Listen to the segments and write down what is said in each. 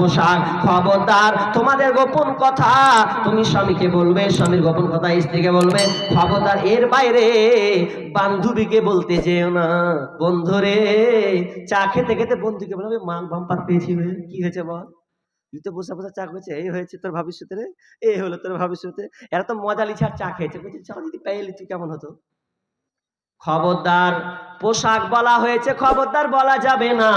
পোশাক, খবরদার, তোমাদের গোপন কথা। তুমি স্বামীকে বলবে, স্বামীর গোপন কথা স্ত্রীকে বলবে। খবরদার, এর বাইরে বান্ধবীকে বলতে যেও না। বন্ধুরে চা খেতে খেতে বন্ধুকে বলবে মাল বাম্পার পেয়েছি। কি হয়েছে বল? তুই তো বসে বসে চা খেয়েছে এই হয়েছে তোর ভবিষ্যতে রে। এই হলো তোর ভবিষ্যতে। এরা তো মজা লিছে আর চা খেয়েছে। বলছি চা যদি পেয়ে তুই কেমন হতো? খবরদার পোশাক বলা হয়েছে, খবরদার বলা যাবে না।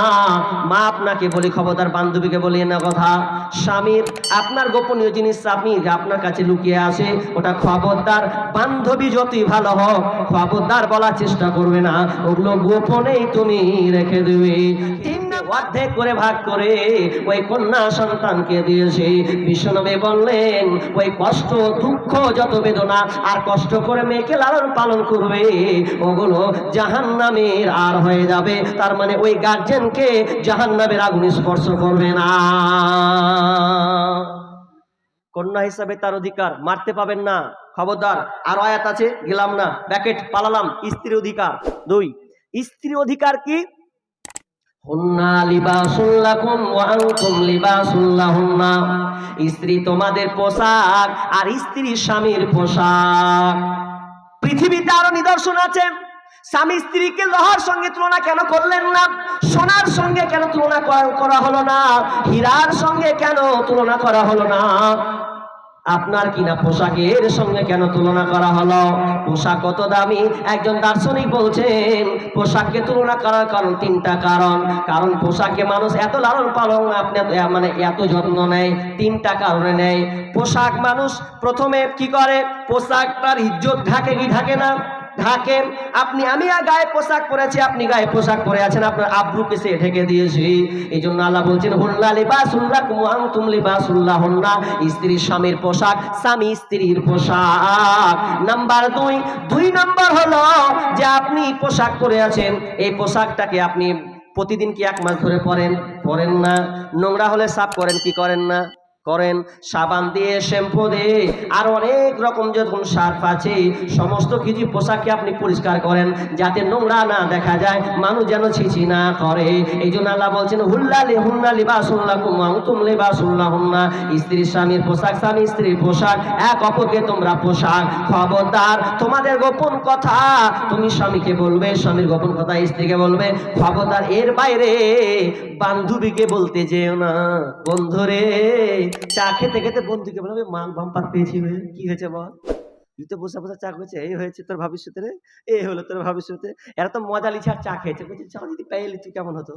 মা আপনাকে বলি, খবরদার বান্ধবীকে বলি না কথা। স্বামীর, আপনার গোপনীয় জিনিস স্বামী আপনার কাছে লুকিয়ে আসে ওটা খবরদার বান্ধবী যতই ভালো হোক, খবরদার বলার চেষ্টা করবে না। ওগুলো গোপনেই তুমি রেখে দেবে। তিন অর্ধেক করে ভাগ করে ওই কন্যা সন্তানকে দিয়েছে। বিষ্ণবে বললেন, ওই কষ্ট, দুঃখ, যত বেদনা, আর কষ্ট করে মেয়েকে লালন পালন করবে, ওগুলো জাহান নামের আর হয়ে যাবে। তার মানে ওই গার্জেনকে জাহান নামের আগুন স্পর্শ করবে না। কন্যা হিসাবে তার অধিকার মারতে পাবেন না। খবরদার, আর আয়াত আছে, গেলাম না, ব্যাকেট, পালালাম স্ত্রী অধিকার। দুই স্ত্রী অধিকার কি হুন্না লিবাসুল্লাকুম ওয়া আনতুম লিবাসুল্লাহুন্না স্ত্রী তোমাদের পোশাক আর স্ত্রী স্বামীর পোশাক। পৃথিবীতে আরও নিদর্শন আছে। স্বামী স্ত্রীকে লোহার সঙ্গে তুলনা কেন করলেন না? সোনার সঙ্গে কেন তুলনা করা- করা হলো না? হীরার সঙ্গে কেন তুলনা করা হলো না? আপনার কিনা পোশাকের সঙ্গে কেন তুলনা করা হলো? পোশাক কত দামি? একজন দার্শনিক বলছেন, পোশাককে তুলনা করার কারণ তিনটা কারণ। কারণ পোশাকে মানুষ এত লালন পালন আপনি মানে এত যত্ন নেয়, তিনটা কারণে নেয়। পোশাক মানুষ প্রথমে কি করে? পোশাক তার ইজ্জত ঢাকে কি ঢাকে না? ঢাকে আপনি, আমি গায়ে পোশাক পরেছি, আপনি গায়ে পোশাক পরে আছেন, আপনার আব্রুকে সে ঢেকে দিয়েছি। এই জন্য আল্লাহ বলছেন হুল্লা লিবাসুল্লাহ কুয়াং তুম লিবাসুল্লাহ হুন্না স্ত্রীর স্বামীর পোশাক, স্বামী স্ত্রীর পোশাক। নাম্বার দুই দুই নাম্বার হলো যে আপনি পোশাক পরে আছেন, এই পোশাকটাকে আপনি প্রতিদিন কি এক মাস ধরে পরেন? পরেন না। নোংরা হলে সাফ করেন, কি করেন না? করেন, সাবান দিয়ে, শ্যাম্পু দিয়ে, আর অনেক রকম যখন সার্ফ আছে, সমস্ত কিছু পোশাককে আপনি পরিষ্কার করেন যাতে নোংরা না দেখা যায়, মানুষ যেন ছিছি না করে। এই জন্য আল্লাহ বলছেন হুল্লালি হুন্না লিবাসুল্লাহ কুমাং তুম লিবাসুল্লাহ হুন্না স্ত্রীর স্বামীর পোশাক, স্বামী স্ত্রীর পোশাক, এক অপরকে তোমরা পোশাক। খবরদার, তোমাদের গোপন কথা। তুমি স্বামীকে বলবে, স্বামীর গোপন কথা স্ত্রীকে বলবে। খবরদার, এর বাইরে বান্ধবীকে বলতে যেও না। বন্ধুরে চা খেতে খেতে বন্ধুকে বলবে মাল বাম্পার পেয়েছি কি হয়েছে বল? তুই তো বসে বসে চা খেয়েছে এই হয়েছে তোর ভবিষ্যতে রে, এই হলো তোর ভবিষ্যতে। এরা তো মজা লিছে আর চা খেয়েছে। বলছি চা যদি পেয়ে তুই কেমন হতো?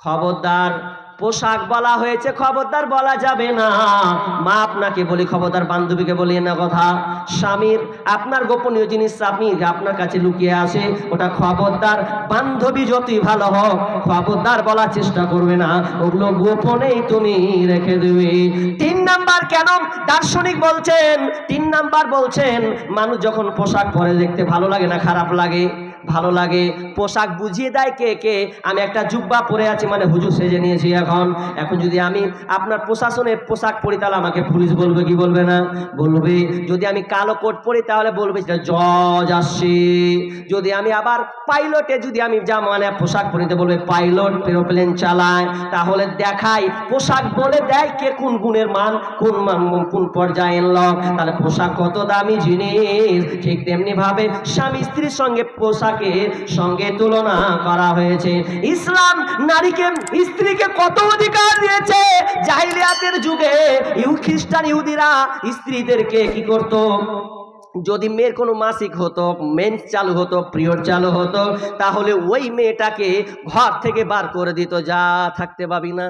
খবরদার, পোশাক বলা হয়েছে, খবরদার বলা যাবে না। মা আপনাকে বলি, খবরদার বান্ধবীকে বলি না কথা। স্বামীর, আপনার গোপনীয় জিনিস স্বামী আপনার কাছে লুকিয়ে আসে ওটা খবরদার। বান্ধবী যতই ভালো হোক, খবরদার বলার চেষ্টা করবে না। ওগুলো গোপনেই তুমি রেখে দেবে। তিন নাম্বার কেন? দার্শনিক বলছেন, তিন নাম্বার বলছেন, মানুষ যখন পোশাক পরে দেখতে ভালো লাগে না, খারাপ লাগে। ভালো লাগে। পোশাক বুঝিয়ে দেয় কে কে? আমি একটা জুব্বা পরে আছি মানে হুজুর সেজে নিয়েছি এখন। এখন যদি আমি আপনার প্রশাসনের পোশাক পরি তাহলে আমাকে পুলিশ বলবে, কি বলবে না? বলবে, যদি আমি কালো কোট পরি তাহলে বলবে সেটা জজ আসছে। যদি আমি আবার পাইলটে যদি আমি যা মানে পোশাক পরিতে বলবে, পাইলট এরোপ্লেন চালায়। তাহলে দেখাই, পোশাক বলে দেয় কে কোন গুণের মান, কোন মান, কোন পর্যায়ে এনল তাহলে পোশাক কত দামি জিনিস? ঠিক তেমনি ভাবে স্বামী স্ত্রীর সঙ্গে পোশাকের সঙ্গে তুলনা করা হয়েছে। ইসলাম নারীকে, স্ত্রীকে কত অধিকার দিয়েছে? জাহিলিয়াতের যুগে ইউ খ্রিস্টান ইহুদিরা স্ত্রীদেরকে কি করতো? যদি মেয়ের কোনো মাসিক হতো, মেন্স চালু হতো, পিরিয়ড চালু হতো, তাহলে ওই মেয়েটাকে ঘর থেকে বার করে দিত, যা থাকতে পাবি না।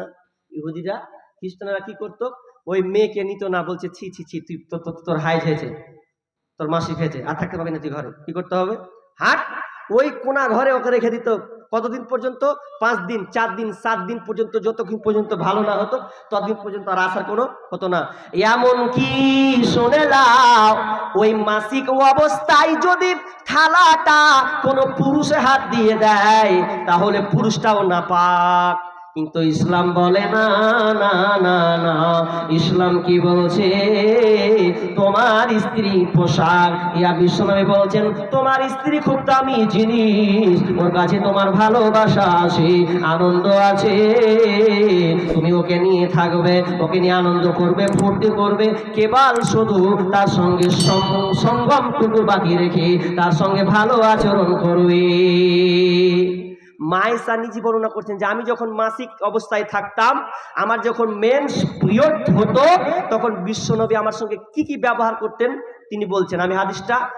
ইহুদিরা, খ্রিস্টানরা কি করতো? ওই মেয়েকে নিত না, বলছে, ছি ছি ছি, তুই তোর হাইজ হয়েছে, তোর মাসিক হয়েছে, আর থাকতে পাবি না তুই ঘরে, কি করতে হবে? হাট ওই কোনা ঘরে ওকে রেখে দিত। কতদিন পর্যন্ত? পাঁচ দিন, চার দিন, সাত দিন পর্যন্ত, যতক্ষণ পর্যন্ত ভালো না হতো, ততদিন পর্যন্ত আর আসার কোনো হতো না। এমন কি শুনে লাও ওই মাসিক অবস্থায় যদি থালাটা কোনো পুরুষে হাত দিয়ে দেয়, তাহলে পুরুষটাও না পাক কিন্তু ইসলাম বলে না না না না। ইসলাম কি বলছে? তোমার স্ত্রী পোশাক। ইয়া বিশ্বনবী বলছেন, তোমার স্ত্রী খুব দামি জিনিস। ওর কাছে তোমার ভালোবাসা আছে, আনন্দ আছে। তুমি ওকে নিয়ে থাকবে, ওকে নিয়ে আনন্দ করবে, ফুর্তি করবে। কেবল শুধু তার সঙ্গে সঙ্গমটুকু বাকি রেখে তার সঙ্গে ভালো আচরণ করবে। মায়েসা নিজে বর্ণনা করছেন যে আমি যখন মাসিক অবস্থায় থাকতাম, আমার যখন মেন্স পিরিয়ড হতো, তখন বিশ্বনবী আমার সঙ্গে কি কি ব্যবহার করতেন তিনি বলছেন। আমি হাদিসটা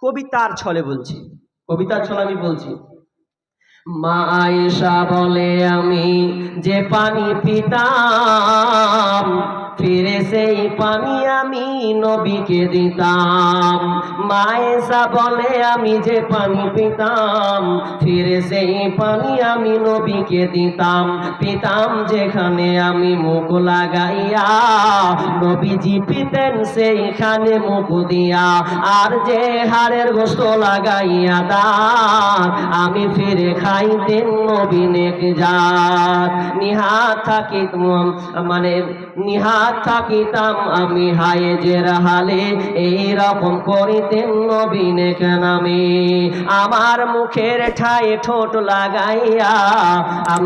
কবিতার ছলে বলছি। কবিতার ছলে আমি বলছি। মা বলে, আমি যে পানি পিতাম ফিরে সেই পানি আমি নবীকে দিতাম। মায়েসা বলে, আমি যে পানি পিতাম। ফিরে সেই পানি আমি নবীকে দিতাম। পিতাম যেখানে আমি মুখ লাগাইয়া, নবীজি পিতেন সেইখানে মুখ দিয়া। আর যে হাড়ের গোস্ত লাগাইয়া দাঁত আমি ফিরে খাইতেন নবীনেক জাত। নিহাত থাকিতাম মানে নিহাত থাকিতাম আমি হায়ে যে হালে, এই রকম করিতেন নবীনেক নামে আমার মুখের ঠায়ে ঠোঁট লাগাইয়া আম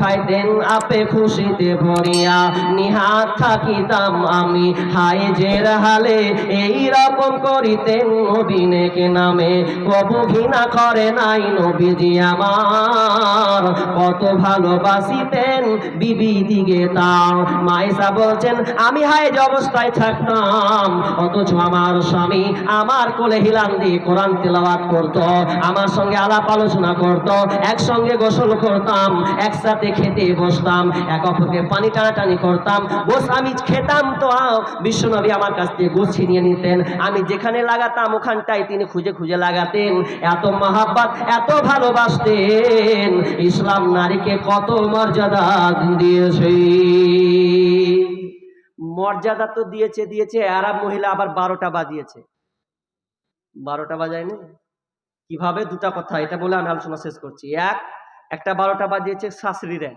খাইতেন আপে খুশিতে ভরিয়া। নিহাত থাকিতাম আমি হায় যে হালে, এই রকম করিতেন নবীনেক নামে কবু ঘৃণা করে নাই নবীজি আমার, কত ভালোবাসিতেন বিবি দিগে তার। মাইসা বলছেন আমি হায় যে অবস্থায় থাকতাম, অথচ আমার স্বামী আমার কোলে হিলান দিয়ে কোরআন তেলাওয়াত করত, আমার সঙ্গে আলাপ আলোচনা করত, একসঙ্গে গোসল করতাম, একসাথে খেতে বসতাম, এক অপরকে পানি টানাটানি করতাম, গোস আমি খেতাম তো বিশ্বনবী আমার কাছ থেকে গোস ছিনিয়ে নিতেন। আমি যেখানে লাগাতাম ওখানটায় তিনি খুঁজে খুঁজে লাগাতেন। এত মহাব্বত, এত ভালোবাসতেন, ইসলাম নারীকে কত মর্যাদা দিয়েছে। মর্যাদা তো দিয়েছে দিয়েছে আরব মহিলা আবার বারোটা বাজিয়েছে। বারোটা বাজায়নি? কীভাবে? দুটা কথা এটা বলে আমি আলোচনা শেষ করছি। এক একটা বারোটা বাজিয়েছে শাশুড়িরা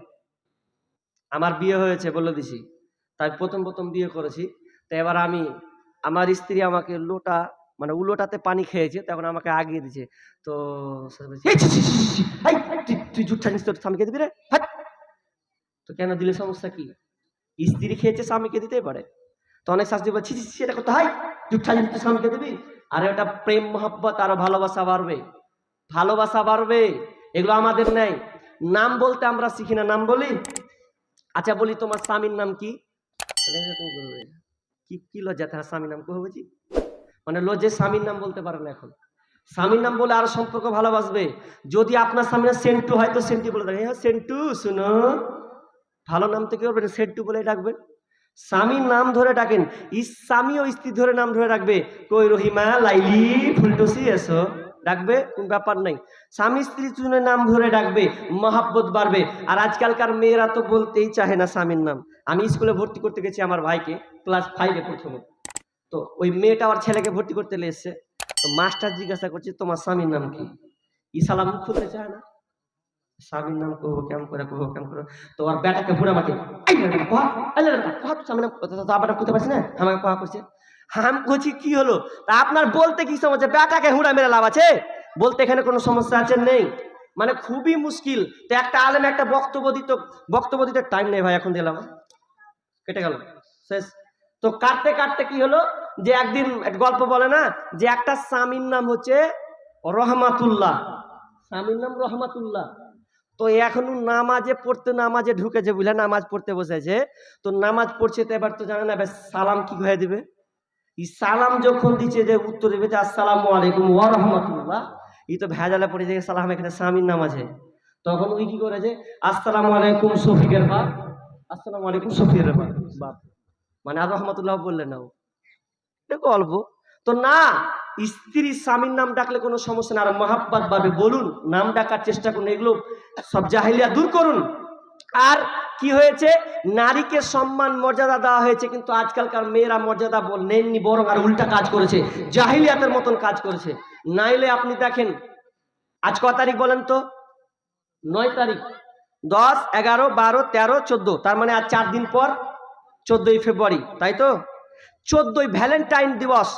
আমার বিয়ে হয়েছে বলে দিছি। তাই প্রথম প্রথম বিয়ে করেছি। তো এবার আমি আমার স্ত্রী আমাকে লোটা মানে উলোটাতে পানি খেয়েছে তখন আমাকে আগিয়ে দিছে তো সে বলছে, "এই ছি, ছি, ছি, ছি, এই, তুই- তুই দিবি রে? হাট!" তো কেন দিলে সমস্যা কি? স্ত্রী খেয়েছে স্বামীকে দিতেই পারে। তো অনেক শাস্তি বলছি সেটা জুটটা জিনিস স্বামীকে দিবি, আর ওটা প্রেম, মহব্বত, আরও ভালোবাসা বাড়বে। ভালোবাসা বাড়বে, এগুলো আমাদের নেই। নাম বলতে আমরা শিখি না, নাম বলি? আচ্ছা বলি তোমার স্বামীর নাম কি? কি কি লজ্জা, তার স্বামীর নাম কবে বুঝি? মানে লজ্জে স্বামীর নাম বলতে পারে না এখন। স্বামীর নাম বলে আরও সম্পর্ক ভালোবাসবে। যদি আপনার স্বামীর সেন্টু হয়, তো সেন্টু বলে দেয়। হ্যাঁ সেন্টু, শুনো। ভালো নাম থেকে করবেন সেন্টু বলে ডাকবেন। স্বামীর নাম ধরে ডাকেন, ইস স্বামী ও স্ত্রী ধরে নাম ধরে রাখবে। কই রহিমা, লাইলি, ফুলটুসি, এসো। ডাকবে, কোন ব্যাপার নাই। স্বামী স্ত্রী দুজনের নাম ধরে ডাকবে, মহাব্বত বাড়বে। আর আজকালকার মেয়েরা তো বলতেই চাহে না স্বামীর নাম। আমি স্কুলে ভর্তি করতে গেছি আমার ভাইকে, ক্লাস ফাইভে প্রথমে। তো ওই মেয়েটা আমার ছেলেকে ভর্তি করতে এসছে। তো মাস্টার জিজ্ঞাসা করছে, তোমার স্বামীর নাম কি? ই সালাম মুখ খুলতে চায় না। স্বামীর নাম কহবো কেমন করে কহবো কেমন করে? তো আর বেটাকে এই বেটা, কহা, পারছি না? আমাকে কহা করছে হাম কি হলো? তা আপনার বলতে কি সমস্যা? বেটাকে হুড়া মেরে লাভ আছে? বলতে এখানে কোনো সমস্যা আছে? নেই। মানে খুবই মুশকিল। তো একটা আলেম একটা বক্তব্য দিত বক্তব্য দিতে টাইম নেই ভাই এখন দিলাম। কেটে গেল। শেষ। তো কাটতে কাটতে কি হলো? যে একদিন গল্প বলে না যে একটা স্বামীর নাম হচ্ছে রহমাতুল্লাহ। স্বামীর নাম রহমাতুল্লাহ। তো এখনও নামাজে পড়তে, নামাজে ঢুকেছে বুঝলে, নামাজ পড়তে বসেছে। তো নামাজ পড়ছে তো এবার তো জানে না সালাম কি হয়ে দিবে? ই সালাম যখন দিচ্ছে যে উত্তর দেবে যে আসসালামু আলাইকুম ওয়া রাহমাতুল্লাহ। ই তো ভেজালে পড়ে যে সালাম এখানে স্বামীর নামাজে। তখন ওই কি করেছে? আসসালাম আলাইকুম শফিকের বাপ। আসসালাম আলাইকুম শফিকের বাপ। মানে আর রহমতুল্লাহ বললেন না ও। গল্প তো না স্ত্রী স্বামীর নাম ডাকলে কোনো সমস্যা না আর মহাব্বাত ভাবে বলুন, নাম ডাকার চেষ্টা করুন, এগুলো সব জাহিলিয়া দূর করুন। আর কি হয়েছে? নারীকে সম্মান, মর্যাদা দেওয়া হয়েছে, কিন্তু আজকালকার মেয়েরা মর্যাদা নেননি, বরং আর উল্টা কাজ করেছে, জাহিলিয়াতের মতন কাজ করেছে। নাইলে আপনি দেখেন, আজ ক তারিখ বলেন তো? নয় তারিখ। দশ, এগারো, বারো, তেরো, চোদ্দ। তার মানে আর চার দিন পর চোদ্দোই ফেব্রুয়ারি, তাই তো? চোদ্দোই ভ্যালেন্টাইন দিবস।